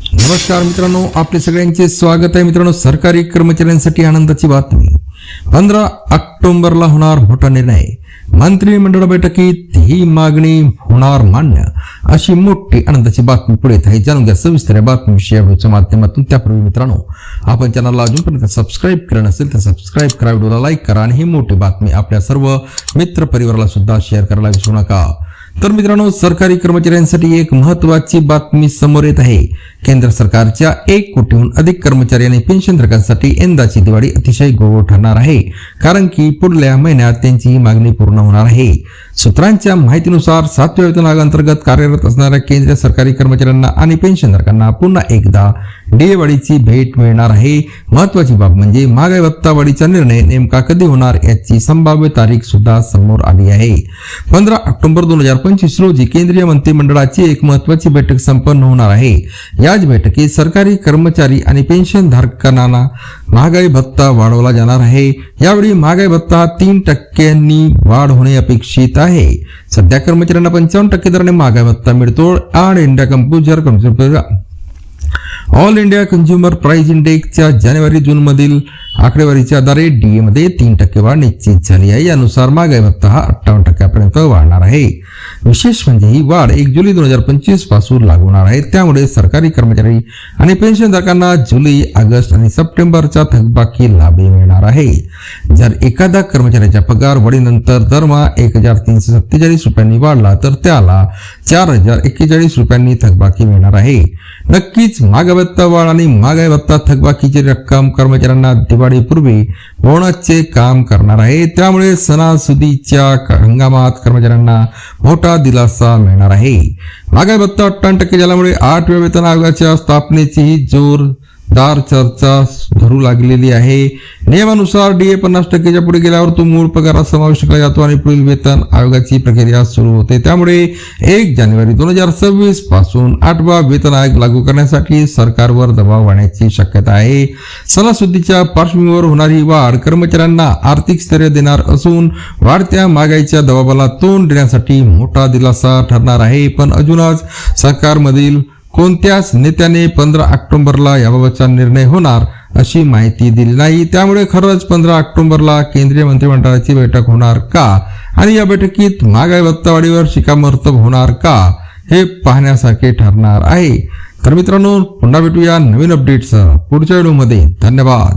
नमस्कार मित्रांनो आपले सगळ्यांचे स्वागत आहे. मित्रांनो सरकारी कर्मचाऱ्यांसाठी आनंदाची बातमी. पंधरा ऑक्टोबरला होणार मोठा निर्णय. मंत्रिमंडळ बैठकीत ही मागणी होणार मान्य. अशी मोठी आनंदाची बातमी पुढे येत आहे. जाणून घ्या सविस्तर या बातमीविषयी व्हिडिओच्या माध्यमातून. त्यापूर्वी मित्रांनो आपण चॅनलला अजूनपर्यंत सबस्क्राईब केलं नसेल तर सबस्क्राईब करा व्हिडिओला लाईक करा आणि ही मोठी बातमी आपल्या सर्व मित्र परिवाराला सुद्धा शेअर करायला विसरू नका. तर मित्रांनो सरकारी कर्मचाऱ्यांसाठी एक महत्वाची बातमी समोर येत आहे. केंद्र सरकारच्या एक कोटीहून अधिक कर्मचारी आणि पेन्शनधारकांसाठी यंदाची दिवाळी अतिशय गोड ठरणार आहे. कारण की पुढल्या महिन्यात त्यांची ही मागणी पूर्ण होणार आहे. सूत्रांच्या माहितीनुसार सातव्या वेतन आयोगाअंतर्गत कार्यरत असणाऱ्या केंद्रीय सरकारी कर्मचाऱ्यांना आणि पेन्शनधारकांना पुन्हा एकदा डीए वाढीची भेट मिळणार आहे. महत्वाची बाब म्हणजे महागाई भत्ता वाढीचा निर्णय नेमका कधी होणार याची संभाव्य तारीख सुद्धा समोर आली आहे. पंधरा ऑक्टोबर दोन हजार पंचवीस रोजी केंद्रीय मंत्रिमंडळाची एक महत्वाची बैठक संपन्न होणार आहे. याच बैठकीत सरकारी कर्मचारी आणि पेन्शनधारकांना महागाई भत्ता वाढवला जाणार आहे. यावेळी महागाई भत्ता तीन टक्क्यांनी वाढ होणे अपेक्षित आहे. सध्या कर्मचाऱ्यांना पंचावन्न टक्के दराने महागाई भत्ता मिळतो आणि India composer all India consumer price इंडेक्सच्या जानेवारी जून मधील आकडेवारीच्या आधारे डीए मध्ये तीन टक्के वाढ निश्चित झाली आहे. यानुसार महागाई भत्ता हा अठ्ठावन्न टक्क्यापर्यंत वाढणार आहे. विशेष म्हणजे ही वाढ एक जुलै दोन हजार पंचवीसपासून लागू होणार आहे. त्यामुळे सरकारी कर्मचारी आणि पेन्शनधारकांना जुलै ऑगस्ट आणि सप्टेंबरचा थकबाकी लाभ मिळणार आहे. जर एखादा कर्मचाऱ्याचा पगार वाढीनंतर दरमहा एक हजार तीनशे सत्तेचाळीस रुपयांनी वाढला तर त्याला चार हजार एक्केचाळीस रुपयांनी थकबाकी मिळणार आहे. नक्कीच महागाई भत्ता वाढ आणि महागाई भत्ता थकबाकीची रक्कम कर्मचाऱ्यांना दिवाळीपूर्वी बोनसचे काम करणार आहे. त्यामुळे सणासुदीच्या हंगामात कर्मचाऱ्यांना मोठा दिलासा मिळणार आहे. महागाई भत्ता अठ्ठावन्न टक्के झाल्यामुळे आठव्या वेतन आयोगाच्या स्थापनेचीही जोरदार चर्चा धरू लागलेली आहे. नियमानुसार डीए पन्नास टक्केच्या पुढे गेल्यावर तो मूळ पगारात समावेश केला जातो आणि पुढील वेतन आयोगाची प्रक्रिया सुरू होते. त्यामुळे एक जानेवारी दोन हजार सव्वीसपासून आठवा वेतन आयोग लागू करण्यासाठी सरकारवर दबाव वाढण्याची शक्यता आहे. सणासुदीच्या पार्श्वभूमीवर होणारी वाढ कर्मचाऱ्यांना आर्थिक स्थैर्य देणार असून वाढत्या महागाईच्या दबावाला तोंड देण्यासाठी मोठा दिलासा ठरणार आहे. पण अजूनच सरकारमधील कोणत्याच नेत्याने पंधरा ऑक्टोबरला याबाबतचा निर्णय होणार अशी माहिती दिली नाही. त्यामुळे खरंच पंधरा ऑक्टोबरला केंद्रीय मंत्रिमंडळाची बैठक होणार का? आणि या बैठकीत महागाई भत्तावाढीवर शिकामोर्तब होणार का? हे पाहण्यासारखे ठरणार आहे. तर मित्रांनो पुन्हा भेटूया नवीन अपडेटसह पुढच्या व्हिडिओमध्ये. धन्यवाद.